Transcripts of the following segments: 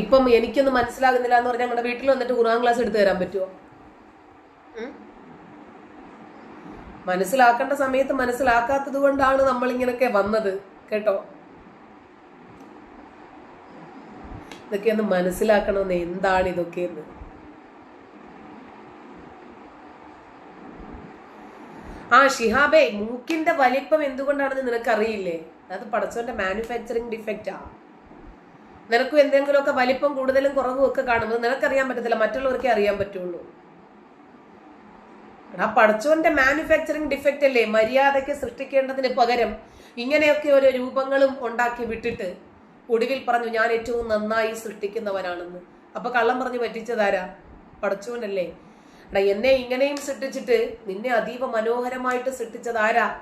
ഇപ്പം എനിക്കൊന്നും മനസ്സിലാകുന്നില്ല എന്ന് പറഞ്ഞാൽ നമ്മുടെ വീട്ടിൽ വന്നിട്ട് ഖുർആൻ ക്ലാസ് എടുത്തു തരാൻ പറ്റുമോ? മനസ്സിലാക്കേണ്ട സമയത്ത് മനസ്സിലാക്കാത്തത് കൊണ്ടാണ് നമ്മൾ ഇങ്ങനൊക്കെ വന്നത്. കേട്ടോ? ഇതൊക്കെ ഒന്ന് മനസ്സിലാക്കണമെന്ന് എന്താണ് ഇതൊക്കെ എന്ന്? ആ ഷിഹാബേ മൂക്കിന്റെ വലിപ്പം എന്തുകൊണ്ടാണെന്ന് നിനക്കറിയില്ലേ? അത് പടച്ചോന്റെ മാനുഫാക്ചറിങ് ഡിഫക്റ്റാ നിനക്കും എന്തെങ്കിലുമൊക്കെ വലിപ്പം കൂടുതലും കുറവും ഒക്കെ കാണുമ്പോൾ നിനക്കറിയാൻ പറ്റത്തില്ല മറ്റുള്ളവർക്കേ അറിയാൻ പറ്റുള്ളൂ. എടാ പഠിച്ചവന്റെ മാനുഫാക്ചറിങ് ഡിഫക്റ്റ് അല്ലേ? മര്യാദയ്ക്ക് സൃഷ്ടിക്കേണ്ടതിന് പകരം ഇങ്ങനെയൊക്കെ ഓരോ രൂപങ്ങളും ഉണ്ടാക്കി വിട്ടിട്ട് ഒടുവിൽ പറഞ്ഞു ഞാൻ ഏറ്റവും നന്നായി സൃഷ്ടിക്കുന്നവനാണെന്ന്. അപ്പൊ കള്ളം പറഞ്ഞു പറ്റിച്ചതാരാ? പഠിച്ചവനല്ലേ. എടാ എന്നെ ഇങ്ങനെയും സൃഷ്ടിച്ചിട്ട് നിന്നെ അതീവ മനോഹരമായിട്ട് സൃഷ്ടിച്ചതാരാ?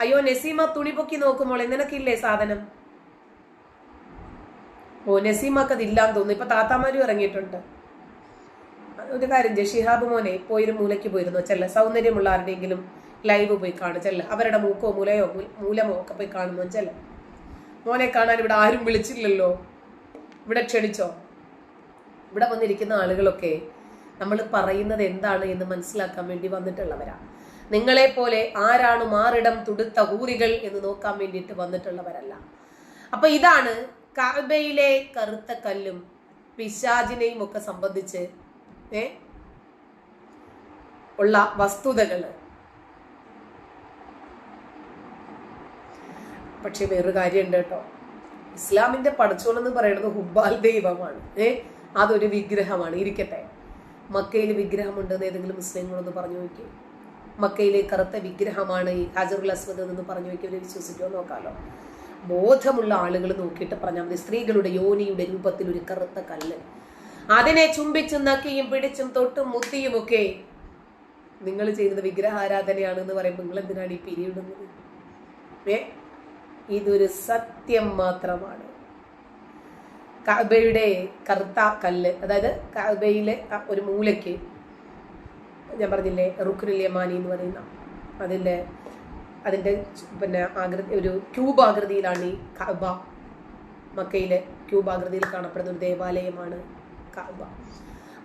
അയ്യോ നസീമ തുണി പൊക്കി നോക്കുമ്പോൾ നിനക്കില്ലേ സാധനം? ഓ നസീമക്ക് അതില്ലാന്ന് തോന്നുന്നു. ഇപ്പൊ താത്താമാരും ഇറങ്ങിയിട്ടുണ്ട്. ഒരു കാര്യം ചെയ്യ്, ഷിഹാബ് മോനെ പോയൊരു മൂലയ്ക്ക് പോയിരുന്നു. ചെല്ല. സൗന്ദര്യമുള്ള ആരുടെയെങ്കിലും ലൈവ് പോയി കാണും. ചെല്ല. അവരുടെ മൂക്കോ മൂലയോ മൂലമോ ഒക്കെ പോയി കാണുന്നു. ചെല്ല. മോനെ കാണാൻ ഇവിടെ ആരും വിളിച്ചില്ലല്ലോ. ഇവിടെ ക്ഷണിച്ചോ? ഇവിടെ വന്നിരിക്കുന്ന ആളുകളൊക്കെ നമ്മൾ പറയുന്നത് എന്താണ് എന്ന് മനസ്സിലാക്കാൻ വേണ്ടി വന്നിട്ടുള്ളവരാ. നിങ്ങളെ പോലെ ആരാണ് മാറിടം തുടുത്ത ഊറികൾ എന്ന് നോക്കാൻ വേണ്ടിയിട്ട് വന്നിട്ടുള്ളവരല്ല. അപ്പൊ ഇതാണ് കാബയിലെ കറുത്ത കല്ലും പിശാചിനെയും ഒക്കെ സംബന്ധിച്ച് ഏ ഉള്ള വസ്തുതകൾ. പക്ഷെ വേറൊരു കാര്യമുണ്ട് കേട്ടോ. ഇസ്ലാമിന്റെ പടച്ചോണെന്ന് പറയുന്നത് ഹുബാൽ ദൈവമാണ്. ഏ അതൊരു വിഗ്രഹമാണ്. ഇരിക്കട്ടെ. മക്കയിൽ വിഗ്രഹമുണ്ടെന്ന് ഏതെങ്കിലും മുസ്ലിങ്ങളൊന്ന് പറഞ്ഞു നോക്കി. മക്കയിലെ കറുത്ത വിഗ്രഹമാണ് ഈ ഹാജറുൽ അസ്വദ് എന്ന് പറഞ്ഞു നോക്കി. അവർ വിശ്വസിക്കുമോ നോക്കാലോ. ബോധമുള്ള ആളുകൾ നോക്കിയിട്ട് പറഞ്ഞാൽ മതി. സ്ത്രീകളുടെ യോനിയുടെ രൂപത്തിൽ ഒരു കറുത്ത കല്ല്. അതിനെ ചുംബിച്ചും നക്കിയും പിടിച്ചും തൊട്ടും മുത്തിയും ഒക്കെ നിങ്ങൾ ചെയ്യുന്നത് വിഗ്രഹാരാധനയാണ് എന്ന് പറയുമ്പോൾ നിങ്ങൾ എന്തിനാണ് ഈ പിരിയിടുന്നത്? ഏ? ഇതൊരു സത്യം മാത്രമാണ്. കബയുടെ കറുത്ത കല്ല് അതായത് കബയിലെ ഒരു മൂലയ്ക്ക് ഞാൻ പറഞ്ഞില്ലേ റുക്കുനുൽ യമാനി എന്ന് പറയുന്ന അതിന്റെ അതിന്റെ പിന്നെ ആകൃതി ഒരു ക്യൂബ് ആകൃതിയിലാണ് ഈ കഅബ. മക്കയിലെ ക്യൂബ് ആകൃതിയിൽ കാണപ്പെടുന്ന ഒരു ദേവാലയമാണ് കഅബ.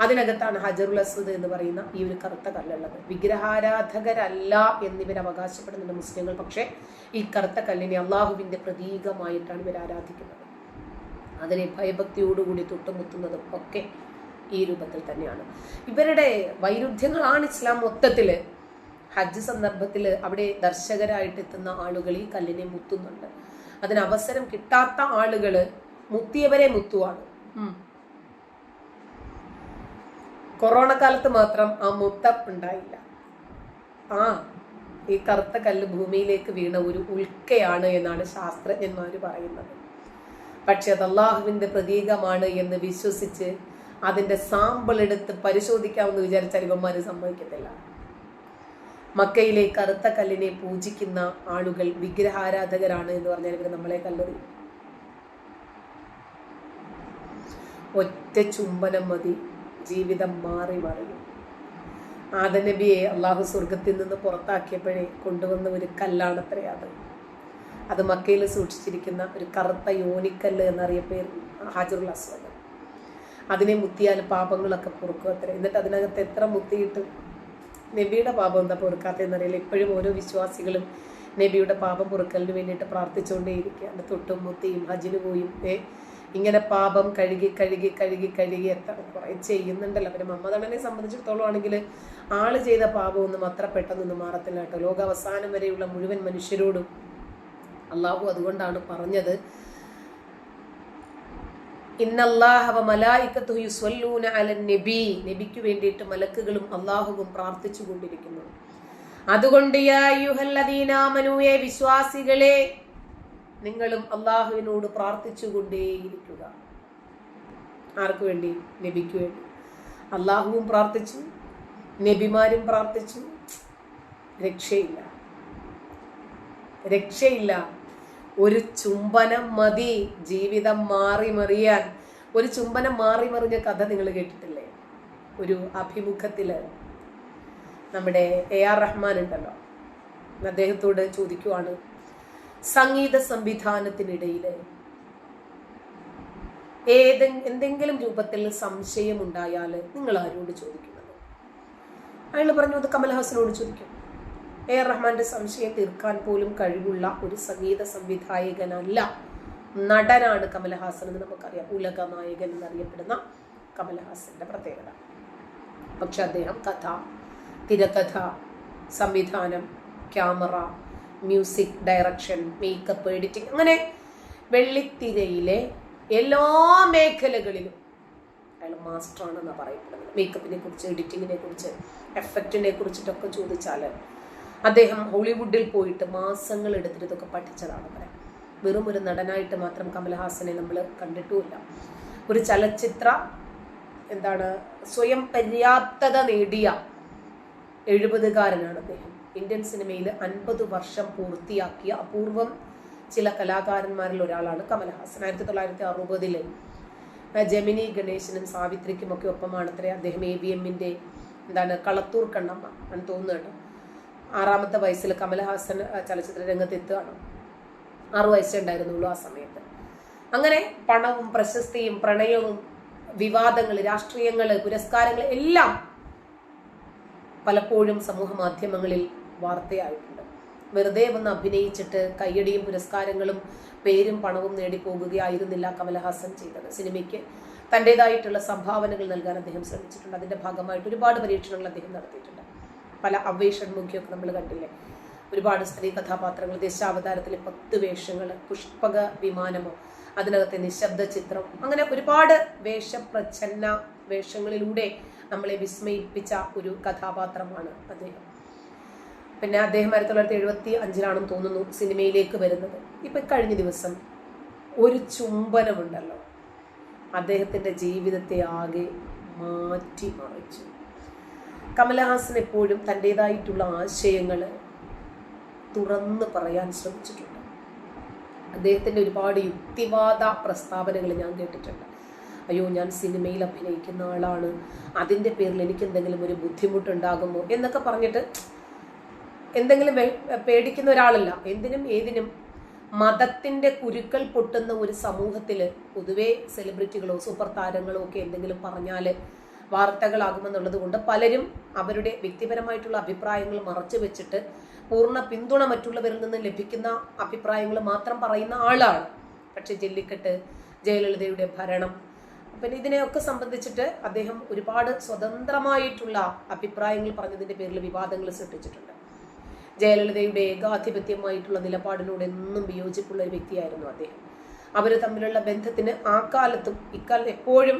അതിനകത്താണ് ഹജറുൽ അസ്വദ് എന്ന് പറയുന്ന ഈ ഒരു കറുത്ത കല്ലുള്ളത്. വിഗ്രഹാരാധകരല്ല എന്നിവർ അവകാശപ്പെടുന്നുണ്ട് മുസ്ലിങ്ങൾ. പക്ഷേ ഈ കറുത്ത കല്ലിനെ അള്ളാഹുവിന്റെ പ്രതീകമായിട്ടാണ് ഇവർ ആരാധിക്കുന്നത്. അതിനെ ഭയഭക്തിയോടുകൂടി തൊട്ടുമുത്തുന്നതും ഒക്കെ ഈ രൂപത്തിൽ തന്നെയാണ്. ഇവരുടെ വൈരുദ്ധ്യങ്ങളാണ് ഇസ്ലാം മൊത്തത്തിൽ ഹജ്ജ് സന്ദർഭത്തിൽ അവിടെ ദർശകരായിട്ട് എത്തുന്ന ആളുകൾ ഈ കല്ലിനെ മുത്തുന്നുണ്ട്. അതിന് അവസരം കിട്ടാത്ത ആളുകൾ മുത്തിയവരെ മുത്തുവാണ്. കൊറോണ കാലത്ത് മാത്രം ആ മുത്തം ഉണ്ടായില്ല. ആ ഈ കറുത്ത കല്ല് ഭൂമിയിലേക്ക് വീണ ഒരു ഉൽക്കയാണ് എന്നാണ് ശാസ്ത്രജ്ഞന്മാർ പറയുന്നത്. പക്ഷെ അത് അള്ളാഹുവിന്റെ പ്രതീകമാണ് എന്ന് വിശ്വസിച്ച് അതിന്റെ സാമ്പിൾ എടുത്ത് പരിശോധിക്കാമെന്ന് വിചാരിച്ചാൽ ഇവന്മാര് സമ്മതിക്കത്തില്ല. മക്കയിലെ കറുത്ത കല്ലിനെ പൂജിക്കുന്ന ആളുകൾ വിഗ്രഹാരാധകരാണ് എന്ന് പറഞ്ഞാൽ ഇവർ നമ്മളെ കല്ലെറിയും. ഒറ്റ ചുംബനം മതി ജീവിതം മാറി മറിയും. ആദനബിയെ അള്ളാഹു സ്വർഗത്തിൽ നിന്ന് പുറത്താക്കിയപ്പോഴേ കൊണ്ടുവന്ന ഒരു കല്ലാണത്രേ അത്. അത് മക്കയിൽ സൂക്ഷിച്ചിരിക്കുന്ന ഒരു കറുത്ത യോനിക്കല്ല് എന്നറിയപ്പേര് ഹാജറുൽ അസ്വദ്. അതിനെ മുത്തിയാൽ പാപങ്ങളൊക്കെ പൊറുക്കും അത്ര എന്നിട്ട് അതിനകത്ത് എത്ര മുത്തിയിട്ട് നബിയുടെ പാപം എന്താ പൊറുക്കാത്തതെന്നറിയില്ല. ഇപ്പോഴും ഓരോ വിശ്വാസികളും നബിയുടെ പാപം പൊറുക്കലിന് വേണ്ടിയിട്ട് പ്രാർത്ഥിച്ചുകൊണ്ടേയിരിക്കുകയാണ്. തൊട്ടും മുത്തിയും ഹജിന് പോയും. ഏ ഇങ്ങനെ പാപം കഴുകി കഴുകി കഴുകി കഴുകി എത്ര കുറെ ചെയ്യുന്നുണ്ടല്ലോ. പിന്നെ മമ്മദണ്ണനെ സംബന്ധിച്ചിടത്തോളം ആണെങ്കിൽ ആൾ ചെയ്ത പാപമൊന്നും അത്ര പെട്ടെന്നൊന്നും മാറത്തില്ല കേട്ടോ. ലോകാവസാനം വരെയുള്ള മുഴുവൻ മനുഷ്യരോടും അള്ളാഹു അതുകൊണ്ടാണ് പറഞ്ഞത്. നബി. നബിക്ക് വേണ്ടിയിട്ട് മലക്കുകളും അള്ളാഹുവും പ്രാർത്ഥിച്ചു കൊണ്ടിരിക്കുന്നു. അതുകൊണ്ട് യാ അയ്യുഹല്ലദീനാമനൂയെ വിശ്വാസികളെ നിങ്ങളും അള്ളാഹുവിനോട് പ്രാർത്ഥിച്ചുകൊണ്ടേയിരിക്കുക ആർക്ക് വേണ്ടി? നബിക്ക് വേണ്ടി. അള്ളാഹുവും പ്രാർത്ഥിച്ചു നബിമാരും പ്രാർത്ഥിച്ചു. രക്ഷയില്ല. രക്ഷയില്ല. ഒരു ചുംബനം മതി ജീവിതം മാറി മറിയാൻ. ഒരു ചുംബനം മാറി മറിഞ്ഞ കഥ നിങ്ങൾ കേട്ടിട്ടില്ലേ? ഒരു അഭിമുഖത്തിൽ നമ്മുടെ എ ആർ റഹ്മാൻ ഉണ്ടല്ലോ. അദ്ദേഹത്തോട് ചോദിക്കുവാണ് സംഗീത സംവിധാനത്തിനിടയിൽ ഏതെ എന്തെങ്കിലും രൂപത്തിൽ സംശയം ഉണ്ടായാൽ നിങ്ങൾ ആരോട് ചോദിക്കുന്നത്? അയാൾ പറഞ്ഞു അത് കമൽഹാസനോട് ചോദിക്കും. എ. റഹ്മാന്റെ സംശയം തീർക്കാൻ പോലും കഴിവുള്ള ഒരു സംഗീത സംവിധായകനല്ല നടനാണ് കമലഹാസൻ എന്ന് നമുക്കറിയാം. ഉലക നായകൻ എന്നറിയപ്പെടുന്ന കമലഹാസന്റെ പ്രത്യേകത. പക്ഷെ അദ്ദേഹം കഥ തിരക്കഥ സംവിധാനം camera music direction makeup editing അങ്ങനെ വെള്ളിത്തിരയിലെ എല്ലാ മേഖലകളിലും അയാൾ മാസ്റ്ററാണെന്നാണ് പറയപ്പെടുന്നത്. മേക്കപ്പിനെ കുറിച്ച് എഡിറ്റിങ്ങിനെ കുറിച്ച് എഫക്റ്റിനെ കുറിച്ചിട്ടൊക്കെ ചോദിച്ചാൽ അദ്ദേഹം ഹോളിവുഡിൽ പോയിട്ട് മാസങ്ങൾ എടുത്തിട്ട് ഇതൊക്കെ പഠിച്ചതാണ് പറയാം വെറും ഒരു നടനായിട്ട് മാത്രം കമൽഹാസനെ നമ്മൾ കണ്ടിട്ടുമില്ല. ഒരു ചലച്ചിത്ര എന്താണ് സ്വയം പര്യാപ്തത നേടിയ എഴുപതുകാരനാണ് അദ്ദേഹം. ഇന്ത്യൻ സിനിമയിൽ അൻപത് വർഷം പൂർത്തിയാക്കിയ അപൂർവം ചില കലാകാരന്മാരിൽ ഒരാളാണ് കമൽഹാസൻ ആയിരത്തി തൊള്ളായിരത്തി അറുപതിൽ ജമിനി ഗണേശനും സാവിത്രിക്കും ഒക്കെ ഒപ്പമാണ് അത്രേ അദ്ദേഹം എ ബി എമ്മിന്റെ എന്താണ് കളത്തൂർ കണ്ണമ്മ എന്ന് കേട്ടോ. ആറാമത്തെ വയസ്സിൽ കമൽഹാസൻ ചലച്ചിത്ര രംഗത്ത് എത്തുകയാണ്. ആറു വയസ്സേ ഉണ്ടായിരുന്നുള്ളൂ ആ സമയത്ത്. അങ്ങനെ പണവും പ്രശസ്തിയും പ്രണയവും വിവാദങ്ങൾ രാഷ്ട്രീയങ്ങൾ പുരസ്കാരങ്ങൾ എല്ലാം പലപ്പോഴും സമൂഹ മാധ്യമങ്ങളിൽ വാർത്തയായിട്ടുണ്ട്. വെറുതെ വന്ന് അഭിനയിച്ചിട്ട് കയ്യടിയും പുരസ്കാരങ്ങളും പേരും പണവും നേടിപ്പോകുകയായിരുന്നില്ല കമലഹാസൻ ചെയ്തത്. സിനിമയ്ക്ക് തന്റെതായിട്ടുള്ള സംഭാവനകൾ നൽകാൻ അദ്ദേഹം ശ്രമിച്ചിട്ടുണ്ട്. അതിന്റെ ഭാഗമായിട്ട് ഒരുപാട് പരീക്ഷണങ്ങൾ അദ്ദേഹം നടത്തിയിട്ടുണ്ട്. പല അവേഷൺമുഖിയൊക്കെ നമ്മൾ കണ്ടില്ലേ? ഒരുപാട് സ്ത്രീ കഥാപാത്രങ്ങൾ ദേശാവതാരത്തിലെ പത്ത് വേഷങ്ങൾ പുഷ്പക വിമാനമോ അതിനകത്തെ നിശബ്ദ ചിത്രം അങ്ങനെ ഒരുപാട് വേഷപ്രച്ഛന്ന വേഷങ്ങളിലൂടെ നമ്മളെ വിസ്മയിപ്പിച്ച ഒരു കഥാപാത്രമാണ് അദ്ദേഹം. പിന്നെ അദ്ദേഹം ആയിരത്തി തൊള്ളായിരത്തി എഴുപത്തി അഞ്ചിലാണെന്ന് തോന്നുന്നു സിനിമയിലേക്ക് വരുന്നത്. ഇപ്പൊ കഴിഞ്ഞ ദിവസം ഒരു ചുംബനമുണ്ടല്ലോ. അദ്ദേഹത്തിന്റെ ജീവിതത്തെ ആകെ മാറ്റി മറിച്ചു കമലഹാസൻ എപ്പോഴും തന്റെതായിട്ടുള്ള ആശയങ്ങൾ തുറന്ന് പറയാൻ ശ്രമിച്ചിട്ടുണ്ട്. അദ്ദേഹത്തിന്റെ ഒരുപാട് യുക്തിവാദ പ്രസ്താവനകൾ ഞാൻ കേട്ടിട്ടുണ്ട്. അയ്യോ ഞാൻ സിനിമയിൽ അഭിനയിക്കുന്ന ആളാണ്. അതിന്റെ പേരിൽ എനിക്ക് എന്തെങ്കിലും ഒരു ബുദ്ധിമുട്ടുണ്ടാകുമോ എന്നൊക്കെ പറഞ്ഞിട്ട് എന്തെങ്കിലും പേടിക്കുന്ന ഒരാളല്ല. എന്തിനും ഏതിനും മതത്തിന്റെ കുരുക്കൾ പൊട്ടുന്ന ഒരു സമൂഹത്തിൽ പൊതുവേ സെലിബ്രിറ്റികളോ സൂപ്പർ താരങ്ങളോ ഒക്കെ എന്തെങ്കിലും പറഞ്ഞാൽ വാർത്തകളാകുമെന്നുള്ളത് കൊണ്ട് പലരും അവരുടെ വ്യക്തിപരമായിട്ടുള്ള അഭിപ്രായങ്ങൾ മറച്ചു വെച്ചിട്ട് പൂർണ പിന്തുണ മറ്റുള്ളവരിൽ നിന്ന് ലഭിക്കുന്ന അഭിപ്രായങ്ങൾ മാത്രം പറയുന്ന ആളാണ്. പക്ഷെ ജെല്ലിക്കെട്ട് ജയലളിതയുടെ ഭരണം പിന്നെ ഇതിനെയൊക്കെ സംബന്ധിച്ചിട്ട് അദ്ദേഹം ഒരുപാട് സ്വതന്ത്രമായിട്ടുള്ള അഭിപ്രായങ്ങൾ പറഞ്ഞതിന്റെ പേരിൽ വിവാദങ്ങൾ സൃഷ്ടിച്ചിട്ടുണ്ട്. ജയലളിതയുടെ ഏകാധിപത്യമായിട്ടുള്ള നിലപാടിനോട് എന്നും വിയോജിപ്പുള്ള ഒരു വ്യക്തിയായിരുന്നു അദ്ദേഹം. അവർ തമ്മിലുള്ള ബന്ധത്തിന് ആ കാലത്തും ഇക്കാലത്ത് എപ്പോഴും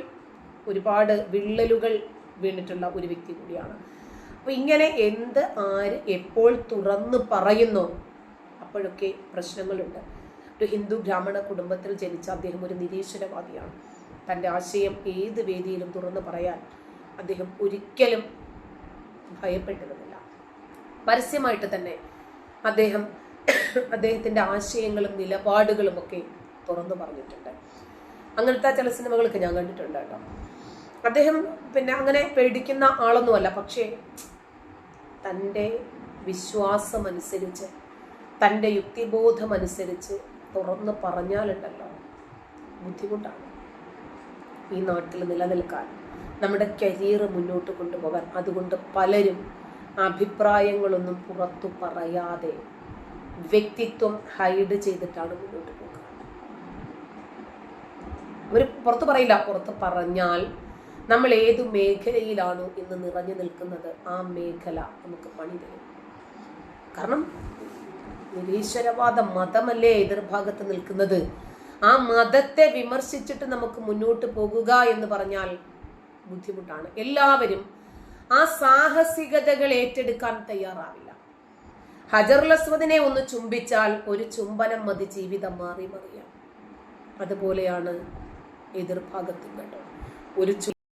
ഒരുപാട് വിള്ളലുകൾ വീണിട്ടുള്ള ഒരു വ്യക്തി കൂടിയാണ്. അപ്പോൾ ഇങ്ങനെ എന്ത് ആര് എപ്പോൾ തുറന്ന് പറയുന്നു? അപ്പോഴൊക്കെ പ്രശ്നങ്ങളുണ്ട്. ഒരു ഹിന്ദു ബ്രാഹ്മണ കുടുംബത്തിൽ ജനിച്ച അദ്ദേഹം ഒരു നിരീശ്വരവാദിയാണ്. തന്റെ ആശയം ഏത് വേദിയിലും തുറന്നു പറയാൻ അദ്ദേഹം ഒരിക്കലും ഭയപ്പെട്ടിരുന്നില്ല. പരസ്യമായിട്ട് തന്നെ അദ്ദേഹം അദ്ദേഹത്തിന്റെ ആശയങ്ങളും നിലപാടുകളും ഒക്കെ തുറന്നു പറഞ്ഞിട്ടുണ്ട്. അങ്ങനത്തെ ചില സിനിമകളൊക്കെ ഞാൻ കണ്ടിട്ടുണ്ട് കേട്ടോ. അദ്ദേഹം പിന്നെ അങ്ങനെ പേടിക്കുന്ന ആളൊന്നുമല്ല. പക്ഷേ തന്റെ വിശ്വാസമനുസരിച്ച് തന്റെ യുക്തിബോധമനുസരിച്ച് തുറന്ന് പറഞ്ഞാലുണ്ടല്ലോ ബുദ്ധിമുട്ടാണ് ഈ നാട്ടിൽ നിലനിൽക്കാൻ നമ്മുടെ കരിയർ മുന്നോട്ട് കൊണ്ടുപോകാൻ. അതുകൊണ്ട് പലരും അഭിപ്രായങ്ങളൊന്നും പുറത്തു പറയാതെ വ്യക്തിത്വം ഹൈഡ് ചെയ്തിട്ടാണ് മുന്നോട്ട് പോകുക അവർ പുറത്ത് പറയില്ല പുറത്ത് പറഞ്ഞാൽ നമ്മൾ ഏത് മേഖലയിലാണോ ഇന്ന് നിറഞ്ഞു നിൽക്കുന്നത് ആ മേഖല നമുക്ക് പണി തരും. കാരണം നിരീശ്വരവാദ മതമല്ലേ എതിർഭാഗത്ത് നിൽക്കുന്നത്? ആ മതത്തെ വിമർശിച്ചിട്ട് നമുക്ക് മുന്നോട്ട് പോകുക എന്ന് പറഞ്ഞാൽ ബുദ്ധിമുട്ടാണ്. എല്ലാവരും ആ സാഹസികതകൾ ഏറ്റെടുക്കാൻ തയ്യാറാവില്ല. ഹജർലസ്വദിനെ ഒന്ന് ചുംബിച്ചാൽ ഒരു ചുംബനം മതി ജീവിതം മാറി മറിയാം. അതുപോലെയാണ് എതിർഭാഗത്തും കേട്ടോ. ഒരു